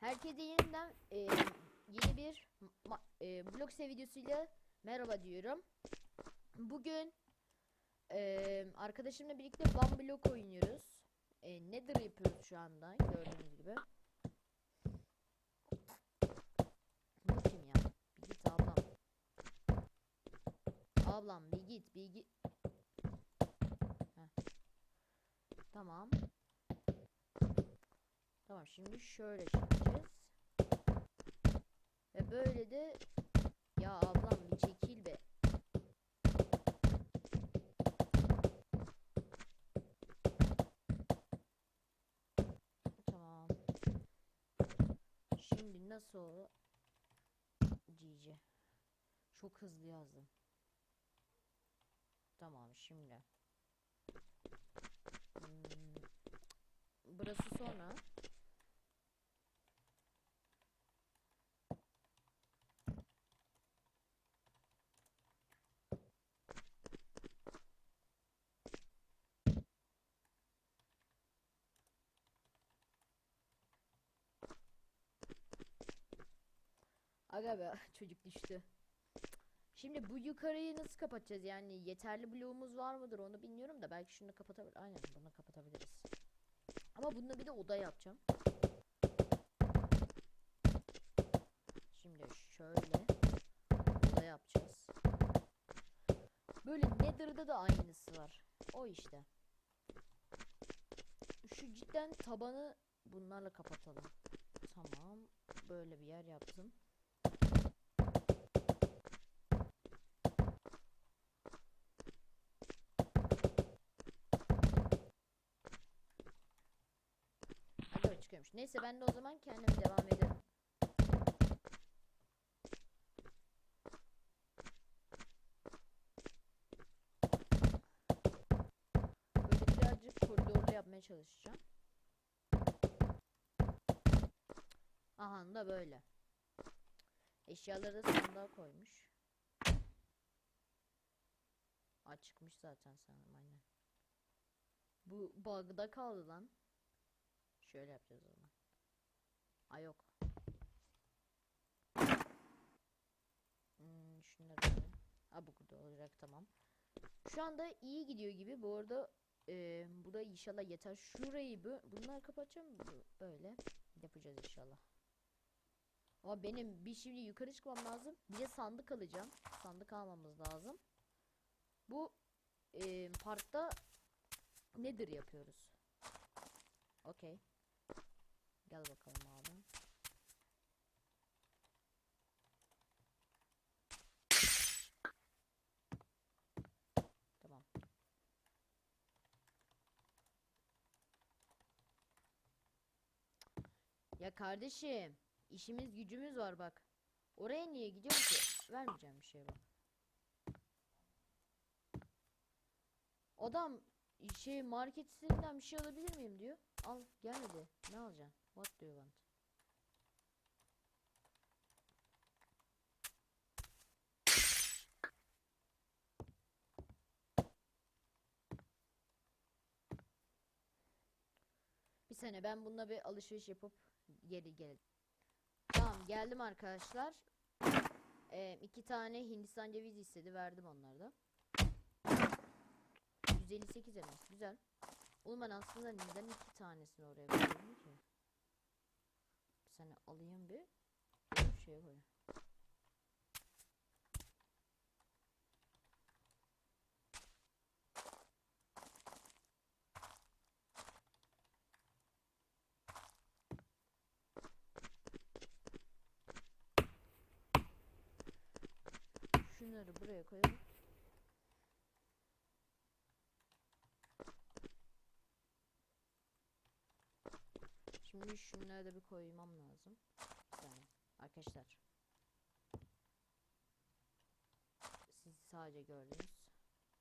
Herkese yeniden e, yeni bir e, blog videosuyla merhaba diyorum. Bugün e, arkadaşımla birlikte One Block oynuyoruz. E, Nether yapıyoruz şu anda gördüğünüz gibi. Bu kim ya? Bir git ablam. Ablam bir git bir git. Tamam. Tamam şimdi şöyle çekeceğiz. Böyle de ya ablam bir çekil be. Tamam. Şimdi nasıl oldu? GG. Çok hızlı yazdım. Tamam şimdi. Hmm, Burası sonra. Aga be çocuk düştü. Şimdi bu yukarıyı nasıl kapatacağız? Yani yeterli bloğumuz var mıdır onu bilmiyorum da belki şunu kapatabilir. Aynen bunu kapatabiliriz. Ama bununla bir de oda yapacağım. Şimdi şöyle oda yapacağız. Böyle Nether'da da aynısı var. O işte. Şu cidden tabanı bunlarla kapatalım. Tamam. Böyle bir yer yaptım. Hadi çıkıyormuş. Neyse ben de o zaman kendim devam ederim. Böyle birazcık koridorlu yapmaya çalışacağım. Aha da böyle. Eşyaları da sandığa koymuş. Aa çıkmış zaten sanırım aynen. Bu bug'da kaldı lan. Şöyle yapacağız o zaman. Aa yok. Hmm, şunları böyle. Aa bu da olacak tamam. Şu anda iyi gidiyor gibi. Bu arada e, bu da inşallah yeter. Şurayı bu bunlar kapatacağım. Böyle yapacağız inşallah. Ama benim bir şimdi yukarı çıkmam lazım. Bir de sandık alacağım. Sandık almamız lazım. Bu e, parkta nedir yapıyoruz? Okey. Gel bakalım abi. Tamam. Ya kardeşim, işimiz gücümüz var bak. Oraya niye gidiyorsun ki? Vermeyeceğim bir şey bak. Adam şey market sitesinden bir şey alabilir miyim diyor. Al gelmedi. Ne alacaksın? What do you want? Sene ben bununla bir alışveriş yapıp geri gelelim. Tamam geldim arkadaşlar. Ee, iki tane Hindistan cevizi istedi verdim onları da. 158 elmas güzel. Oğlum ben aslında neden iki tanesini oraya koydum ki? Sene alayım bir. Bir şeye koyayım. Şunları buraya koyalım. Şimdi şunları da bir koymam lazım. Saniye. Arkadaşlar. Siz sadece gördünüz.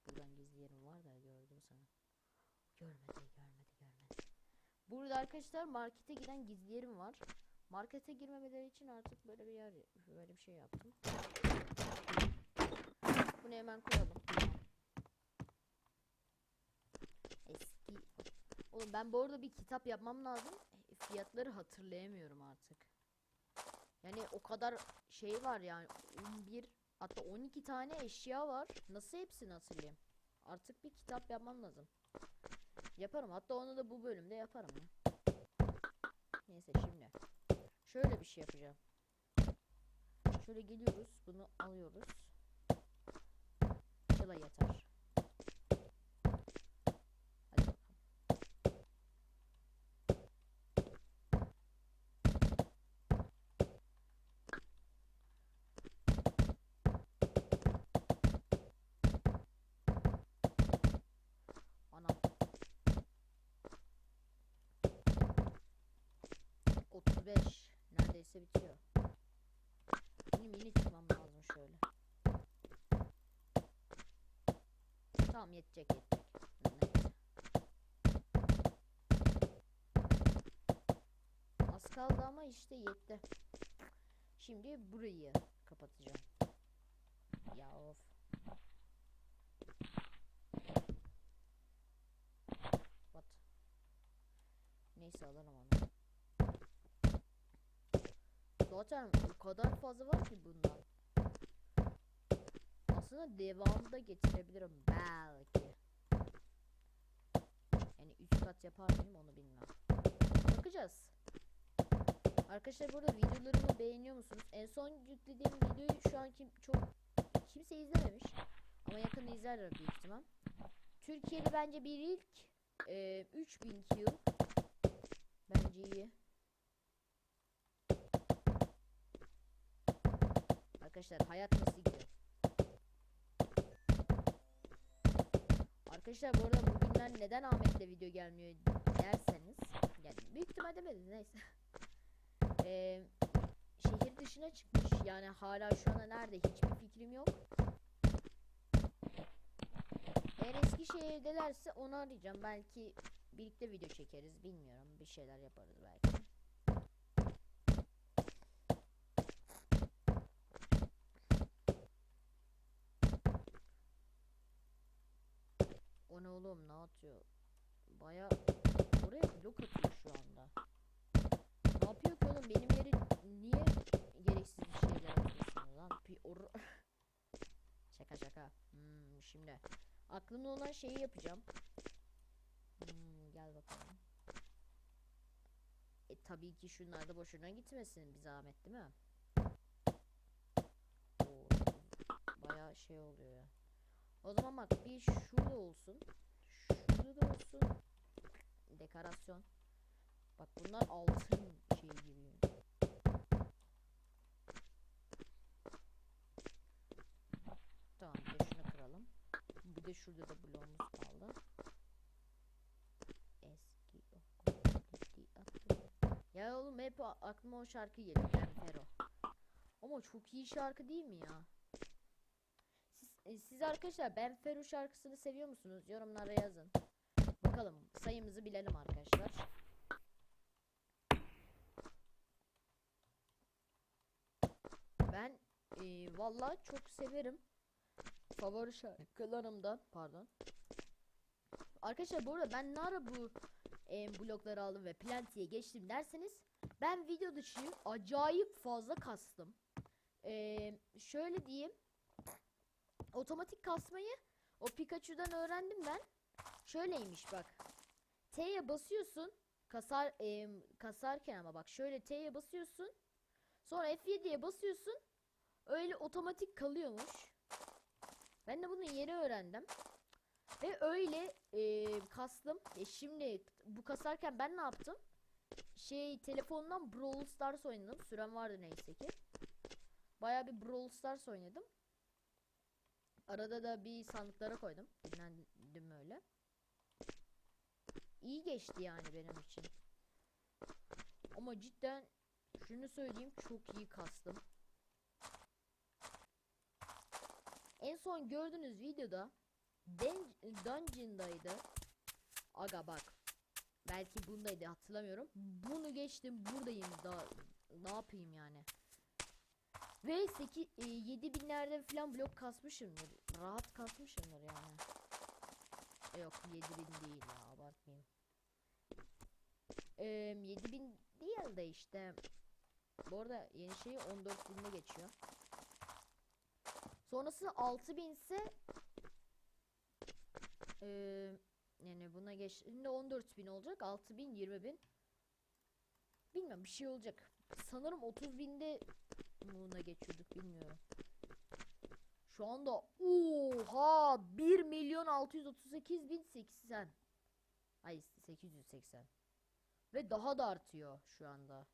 Buradan gizli yerim var da gördüm sana. Görmedi, görmedi, görmedi. Burada arkadaşlar markete giden gizli yerim var. Markete girmemeleri için artık böyle bir yer, böyle bir şey yaptım. Bunu hemen koyalım. Eski. Oğlum ben bu arada bir kitap yapmam lazım. fiyatları hatırlayamıyorum artık. Yani o kadar şey var yani 11 hatta 12 tane eşya var. Nasıl hepsini hatırlayayım? Artık bir kitap yapmam lazım. Yaparım. Hatta onu da bu bölümde yaparım ya. Neyse şimdi. Şöyle bir şey yapacağım. Şöyle geliyoruz. Bunu alıyoruz. Şıla yeter. Hadi bakalım. Anam. 35 neredeyse bitiyor. Benim yeni çıkmam lazım şöyle. Tamam yetecek yetecek. Az kaldı ama işte yetti. Şimdi burayı kapatacağım. Ya of. What? Neyse alırım onu. Zaten o kadar fazla var ki bundan. Aslında devamı da getirebilirim belki. Yani 3 kat yapar mıyım onu bilmem. Bakacağız. Arkadaşlar burada videolarımı beğeniyor musunuz? En son yüklediğim videoyu şu an kim, çok kimse izlememiş. Ama yakında izlerler büyük ihtimal. Türkiye'de bence bir ilk e, 3000 kill. Bence iyi. Arkadaşlar hayat nasıl gidiyor? Arkadaşlar bu arada bugünden neden Ahmet'le video gelmiyor derseniz yani büyük ihtimal demediniz neyse. Ee, şehir dışına çıkmış yani hala şu anda nerede hiçbir fikrim yok. Eğer Eskişehir'delerse onu arayacağım belki birlikte video çekeriz bilmiyorum bir şeyler yaparız belki. O ne oğlum ne atıyor? Baya oraya blok atıyor şu anda. Ne yapıyor ki oğlum benim yeri niye gereksiz şeyler atıyorsunuz lan? Bir or şaka şaka. Hmm, şimdi aklımda olan şeyi yapacağım. Hmm, gel bakalım. E tabii ki şunlar da boşuna gitmesin bir zahmet değil mi? Oo, bayağı şey oluyor ya. O zaman bak bir şurada olsun. Şurada da olsun. Dekorasyon. Bak bunlar altın şey giriyor. Tamam bir de şunu kıralım. Bir de şurada da bloğumuz kaldı. Eski. Ya oğlum hep aklıma o şarkı geliyor. Ben Fero. Ama çok iyi şarkı değil mi ya? Siz, e, siz arkadaşlar Ben Fero şarkısını seviyor musunuz? Yorumlara yazın. Bakalım sayımızı bilelim arkadaşlar. Ben e, vallahi çok severim. Favori şarkılarımdan pardon. Arkadaşlar bu arada ben ne ara bu e, blokları aldım ve Planti'ye geçtim derseniz ben video dışı acayip fazla kastım. E, şöyle diyeyim. Otomatik kasmayı o Pikachu'dan öğrendim ben. Şöyleymiş bak. T'ye basıyorsun. Kasar e, kasarken ama bak şöyle T'ye basıyorsun. Sonra F7'ye basıyorsun. Öyle otomatik kalıyormuş. Ben de bunu yeni öğrendim. Ve öyle e, kastım. E şimdi bu kasarken ben ne yaptım? Şey telefondan Brawl Stars oynadım. Sürem vardı neyse ki. Baya bir Brawl Stars oynadım. Arada da bir sandıklara koydum. Dinlendim öyle. İyi geçti yani benim için. Ama cidden şunu söyleyeyim çok iyi kastım. En son gördüğünüz videoda Den Dungeon'daydı. Aga bak. Belki bundaydı hatırlamıyorum. Bunu geçtim buradayım da ne yapayım yani. Ve 8 e, 7000'lerde falan blok kasmışımdır. Rahat kasmışımdır yani. E, Yok 7000 değil ya abartmayayım. E, 7000 da işte bu arada yeni şeyi 14 binde geçiyor. Sonrası 6000 ise eee yani buna geçtiğinde 14.000 olacak. 6000 20000 Bilmiyorum bir şey olacak. Sanırım 30 binde buna geçiyorduk bilmiyorum. Şu anda oha 1 milyon 638 bin 80. Ay 880. Ve daha da artıyor şu anda.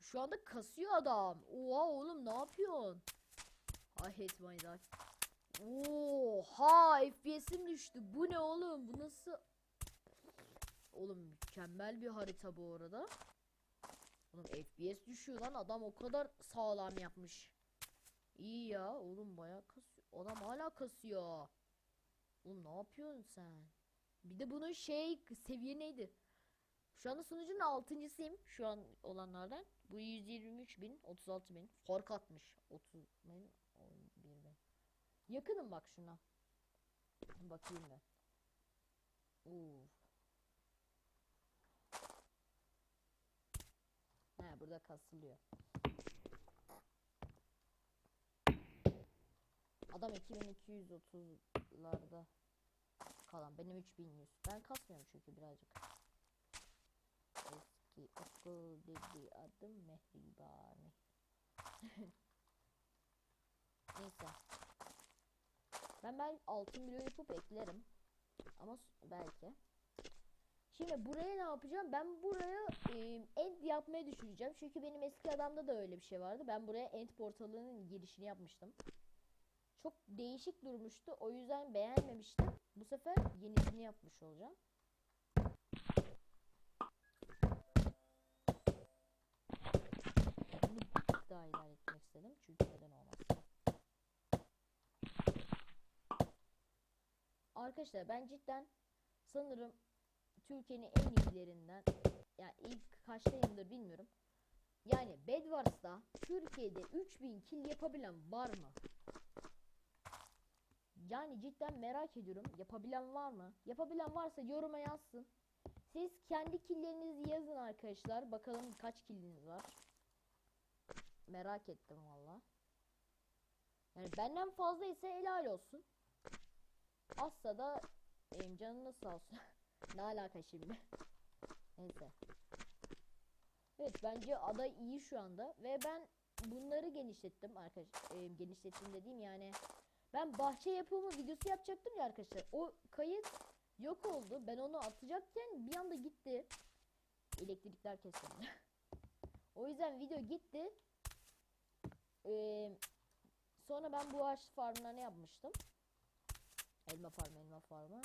Şu anda kasıyor adam. Oha oğlum ne yapıyorsun? My life. Oha FPS'im düştü. Bu ne oğlum? Bu nasıl? Oğlum mükemmel bir harita bu arada. Oğlum FPS düşüyor lan adam o kadar sağlam yapmış. İyi ya oğlum bayağı kasıyor. Adam hala kasıyor. Oğlum ne yapıyorsun sen? Bir de bunun şey seviye neydi? Şu anda sunucunun altıncısıyım şu an olanlardan. Bu 123 bin, 36 bin. Fark atmış. 30 bin, 11 bin. Yakınım bak şuna. Bakayım ben. Uf. He burada kasılıyor. Adam 2230'larda kalan. Benim 3100. Ben kasmıyorum çünkü birazcık. Eski okul dedi adım Mehribani. Neyse. Ben ben altın bloğu yapıp eklerim. Ama belki. Şimdi buraya ne yapacağım? Ben buraya e, end yapmaya düşüneceğim. Çünkü benim eski adamda da öyle bir şey vardı. Ben buraya end portalının girişini yapmıştım. Çok değişik durmuştu. O yüzden beğenmemiştim. Bu sefer yenisini yapmış olacağım. Bunu daha ilerletmek istedim. Çünkü neden olmaz. Arkadaşlar ben cidden sanırım Türkiye'nin en iyilerinden yani ilk kaçtayımdır bilmiyorum. Yani Bedwars'ta Türkiye'de 3000 kill yapabilen var mı? Yani cidden merak ediyorum. Yapabilen var mı? Yapabilen varsa yoruma yazsın. Siz kendi killlerinizi yazın arkadaşlar. Bakalım kaç killiniz var. Merak ettim valla. Yani benden fazla ise helal olsun. Azsa da benim canım sağ olsun. ne alaka şimdi? Neyse. Evet bence ada iyi şu anda ve ben bunları genişlettim arkadaşlar. E, genişlettim dediğim yani ben bahçe yapımı videosu yapacaktım ya arkadaşlar. O kayıt yok oldu. Ben onu atacakken bir anda gitti. Elektrikler kesildi. o yüzden video gitti. Ee, sonra ben bu ağaç farmlarını yapmıştım. Elma farmı, elma farmı.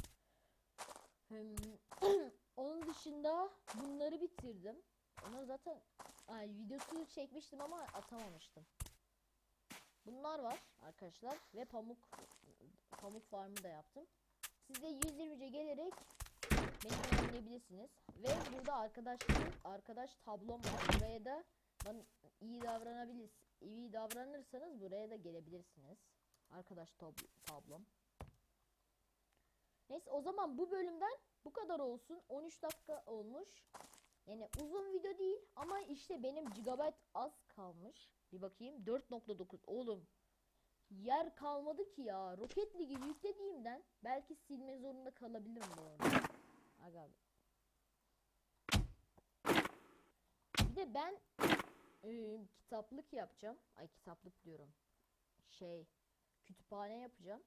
Onun dışında bunları bitirdim. Onu zaten ay, videosunu çekmiştim ama atamamıştım. Bunlar var arkadaşlar ve pamuk pamuk farmı da yaptım. Siz de 120'ce gelerek beni oynayabilirsiniz. Ve burada arkadaşlık arkadaş tablom var. Buraya da bana iyi davranabilir iyi davranırsanız buraya da gelebilirsiniz. Arkadaş tab- tablom. Neyse o zaman bu bölümden bu kadar olsun. 13 dakika olmuş. Yani uzun video değil ama işte benim gigabyte az kalmış. Bir bakayım 4.9 oğlum. Yer kalmadı ki ya. Rocket League'i yüklediğimden belki silme zorunda kalabilirim bu arada. Aga. Bir de ben e, kitaplık yapacağım. Ay kitaplık diyorum. Şey kütüphane yapacağım.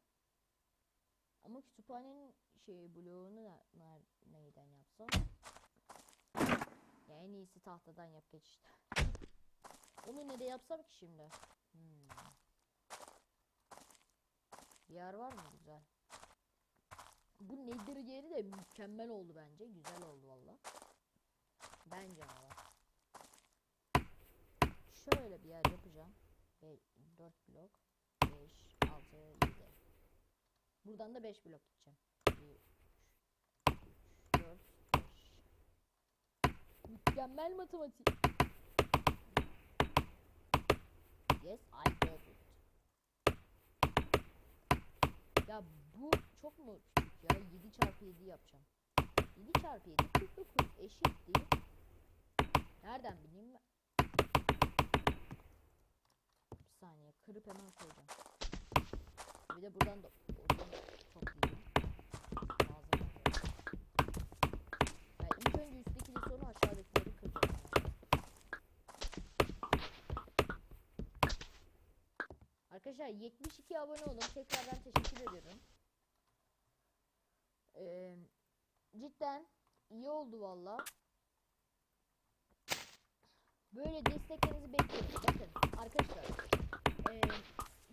Ama kütüphanenin şey bloğunu ne, ne- neyden yapsam? Ya en iyisi tahtadan yap geç işte. Onu ne de yapsam ki şimdi? Hmm. Yer var mı güzel? Bu nedir yeri de mükemmel oldu bence. Güzel oldu valla. Bence valla. Şöyle bir yer yapacağım. 4 blok. 5, 6, 7. Buradan da 5 blok gideceğim. 1, 3, 4, 5. Mükemmel matematik. Yes, I did it. Ya bu çok mu küçük ya? 7 çarpı 7 yapacağım. 7 çarpı 7 49 eşit değil. Nerede nereden bileyim ben? Bir saniye kırıp hemen koyacağım. Bir de buradan da odun toplayayım. Lazım oluyor. Ya ilk önce üsttekileri sonra aşağıdakileri kıracağım. Arkadaşlar 72 abone olun. Tekrardan teşekkür ederim. Ee, cidden iyi oldu valla. Böyle desteklerinizi bekliyorum. Bakın arkadaşlar. ee,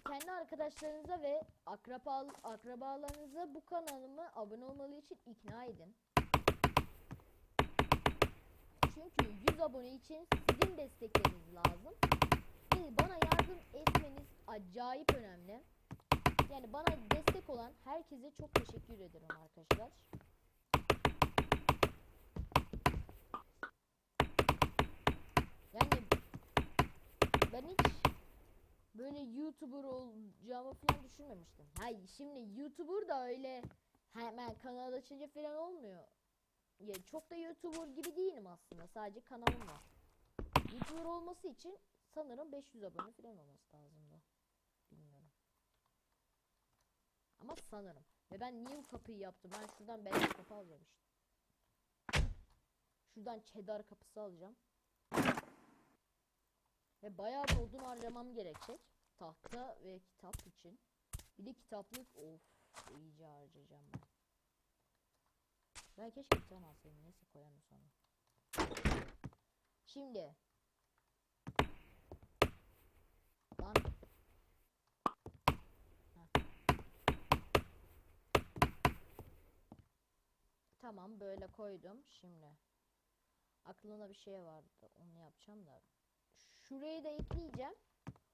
kendi arkadaşlarınıza ve akraba, akrabalarınıza bu kanalıma abone olmaları için ikna edin. Çünkü 100 abone için sizin destekleriniz lazım. Ve bana yardım etmeniz acayip önemli. Yani bana destek olan herkese çok teşekkür ederim arkadaşlar. Yani ben hiç böyle YouTuber olacağımı falan düşünmemiştim. Hayır şimdi YouTuber da öyle hemen kanal açınca falan olmuyor. Ya çok da YouTuber gibi değilim aslında. Sadece kanalım var. YouTuber olması için sanırım 500 abone falan olması lazımdı. Bilmiyorum. Ama sanırım. Ve ben niye bu kapıyı yaptım? Ben şuradan beyaz kapı alacağım işte. Şuradan cheddar kapısı alacağım. Ve bayağı bir odun harcamam gerekecek. Tahta ve kitap için. Bir de kitaplık of iyice harcayacağım ben. Ben keşke bir tane alsaydım. Neyse koyarım sonra. Şimdi. Lan. Tamam böyle koydum. Şimdi. Aklına bir şey vardı. Onu yapacağım da. Şurayı da ekleyeceğim.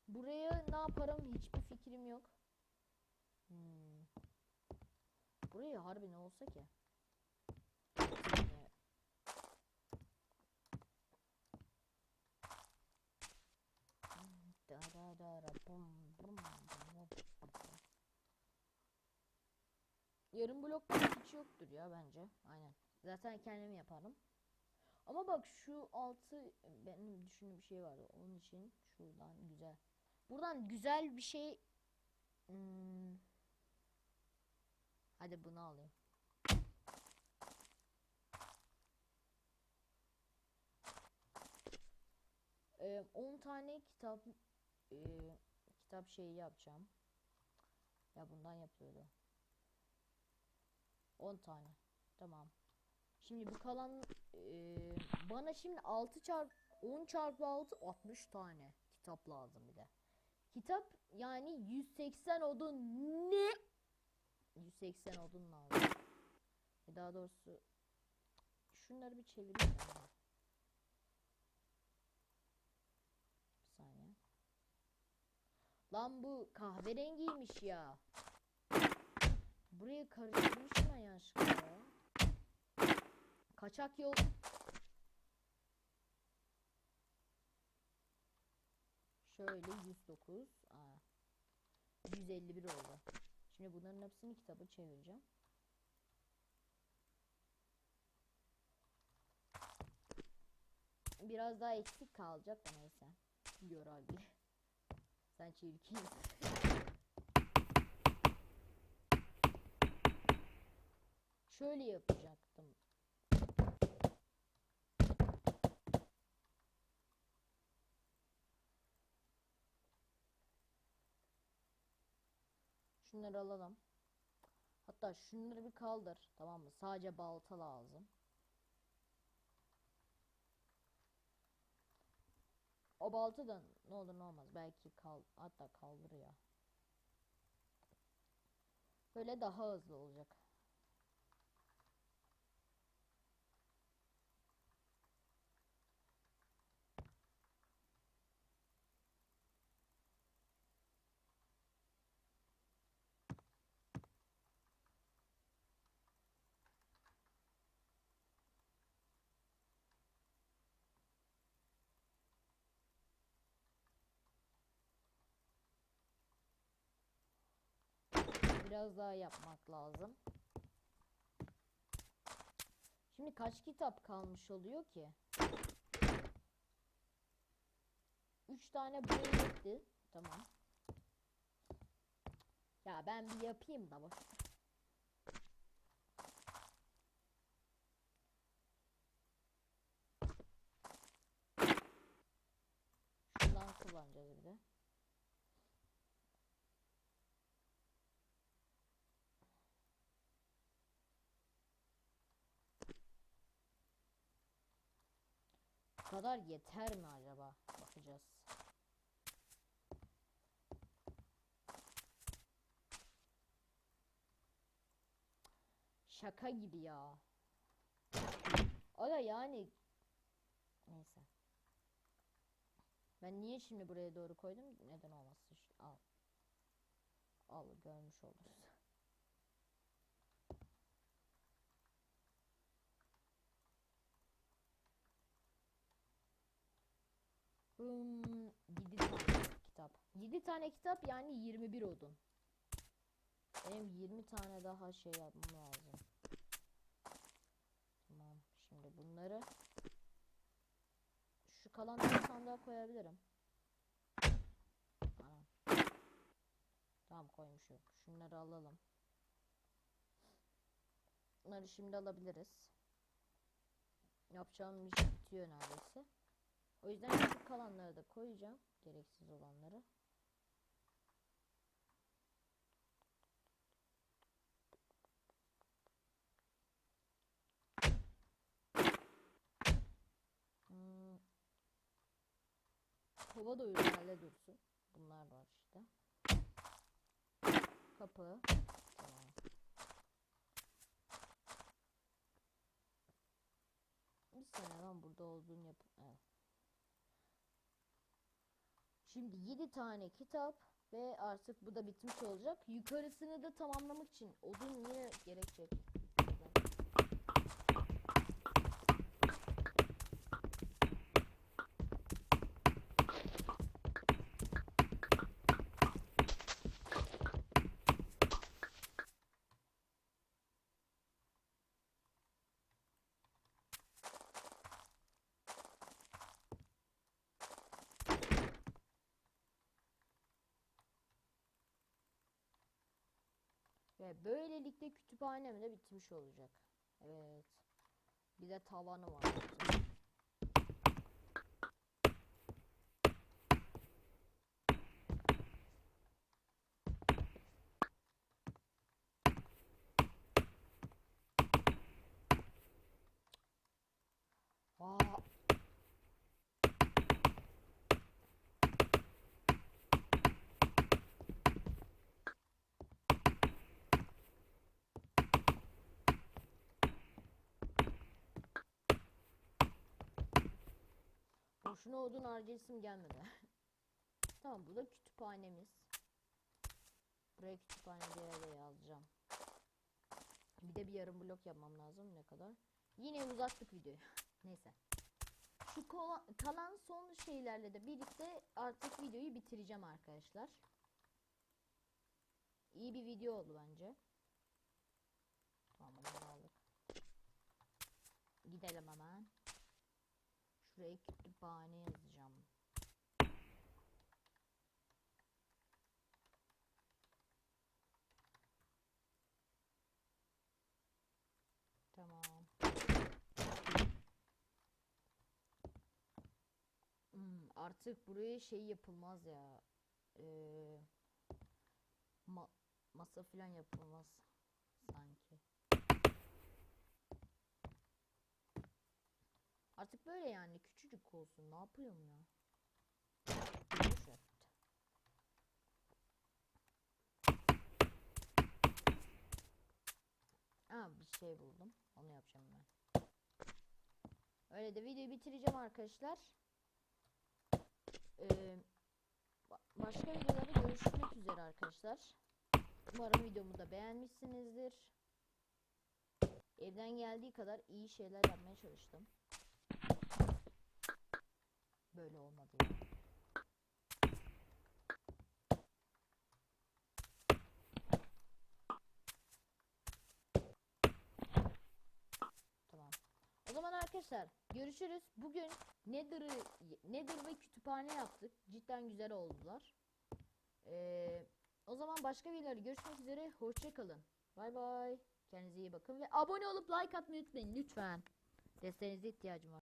Buraya ne yaparım hiçbir fikrim yok. Hmm. Buraya harbi ne olsa ki? Yani da da da ra bum bum bum bum. Yarım blok hiç yoktur ya bence. Aynen. Zaten kendim yaparım. Ama bak şu altı benim düşündüğüm bir şey vardı. Onun için şuradan güzel. Buradan güzel bir şey hmm. Hadi bunu alayım. Ee, 10 tane kitap e, kitap şeyi yapacağım. Ya bundan yapıyordu. 10 tane. Tamam. Şimdi bu kalan e, bana şimdi 6 çarp 10 çarpı 6 60 tane kitap lazım bir de. Kitap yani 180 odun ne? 180 odun lazım. E daha doğrusu şunları bir çevireyim ben. ya. Bir saniye. Lan bu kahverengiymiş ya. Buraya karıştırmışım ben yanlışlıkla ya. Kaçak yol. Şöyle 109. Aa. 151 oldu. Şimdi bunların hepsini kitaba çevireceğim. Biraz daha eksik kalacak da neyse. Gör abi. Sen çirkin. Şöyle yapacaktım. Şunları alalım. Hatta şunları bir kaldır. Tamam mı? Sadece balta lazım. O balta da ne olur ne olmaz. Belki kal hatta kaldır ya. Böyle daha hızlı olacak. biraz daha yapmak lazım. Şimdi kaç kitap kalmış oluyor ki? 3 tane bulmaktı. Tamam. Ya ben bir yapayım da boş. Kadar yeter mi acaba? Bakacağız. Şaka gibi ya. Da yani neyse. Ben niye şimdi buraya doğru koydum? Neden olmasın? Al. Al görmüş oluruz. Hmm, 7 tane kitap. 7 tane kitap yani 21 odun. Benim 20 tane daha şey yapmam lazım. Tamam. Şimdi bunları şu kalanları sandığa koyabilirim. Anam. Tamam koymuşum. Şunları alalım. Bunları şimdi alabiliriz. Yapacağım iş bitiyor neredeyse. O yüzden şu kalanları da koyacağım. Gereksiz olanları. Hmm. Kova da ürünlerle dursun. Bunlar var işte. Kapı. Tamam. Bir sene lan burada olduğunu yap. Evet. Şimdi 7 tane kitap ve artık bu da bitmiş olacak. Yukarısını da tamamlamak için odun yine gerekecek. Böylelikle kütüphanem de bitmiş olacak. Evet. Bir de tavanı var. Aa, boşuna odun harcayasım gelmedi. tamam bu da kütüphanemiz. Buraya kütüphane diye de yazacağım. Bir de bir yarım blok yapmam lazım ne kadar. Yine uzattık videoyu. Neyse. Şu kalan son şeylerle de birlikte artık videoyu bitireceğim arkadaşlar. İyi bir video oldu bence. Tamam aldık. Gidelim hemen. Şuraya kütüphane yazacağım. Tamam. Hmm, artık buraya şey yapılmaz ya. Ee, ma- masa falan yapılmaz Artık böyle yani küçücük olsun. Ne yapıyorum ya? Boş ver. Aa bir şey buldum. Onu yapacağım ben. Öyle de videoyu bitireceğim arkadaşlar. Ee, ba- başka videolarda görüşmek üzere arkadaşlar. Umarım videomu da beğenmişsinizdir. Evden geldiği kadar iyi şeyler yapmaya çalıştım. Böyle olmadı. Tamam. O zaman arkadaşlar görüşürüz. Bugün Nether'ı Nether ve kütüphane yaptık. Cidden güzel oldular. Ee, o zaman başka videolarda görüşmek üzere. Hoşça kalın. Bay bay. Kendinize iyi bakın ve abone olup like atmayı unutmayın lütfen. Desteğinize ihtiyacım var.